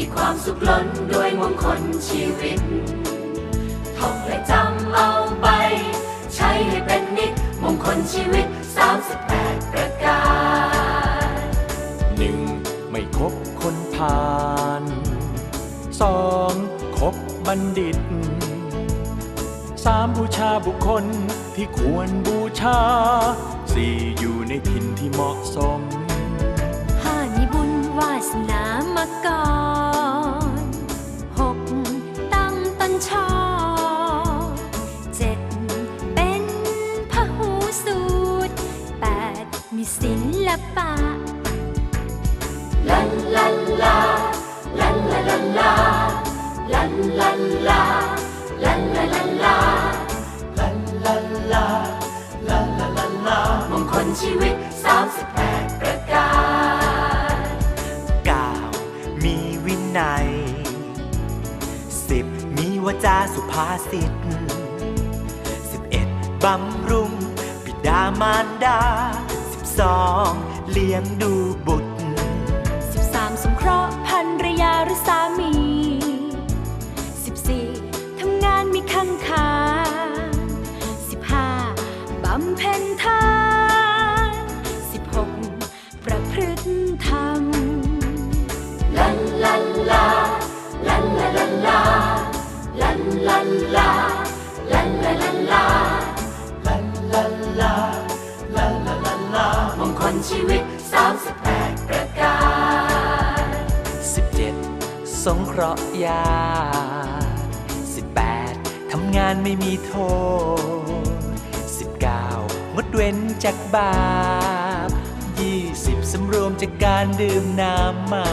ีความสุขล้นด้วยมงคลชีวิตท่องและจำเอาไป ใช้ให้เป็นนิดมงคลชีวิต 38 ประการหนึ่งไม่คบคนพาลสองคบบัณฑิตสามบูชาบุคคลที่ควรบูชาสี่อยู่ในถิ่นที่เหมาะสม ศิลปะลันลันลาลันลันลันลาลันลันลาลันลันลันลาลันลันลาลันลันลันลามงคลชีวิต 38 ประการ9มีวินัย 10 มีวาจาสุภาษิต11บำรุงบิดามารดา องเลี้ยงดูบุตรสิบสามสงเคราะห์ภรรยาหรือสามีสิบสี่ทำงานมีคันคา15บำเพ็ญทาน ชีวิต 38 ประการ 17 สงเคราะห์ยา 18 ทำงานไม่มีโทษ 19 งดเว้นจากบาป 20 สำรวมจากการดื่มน้ำเมา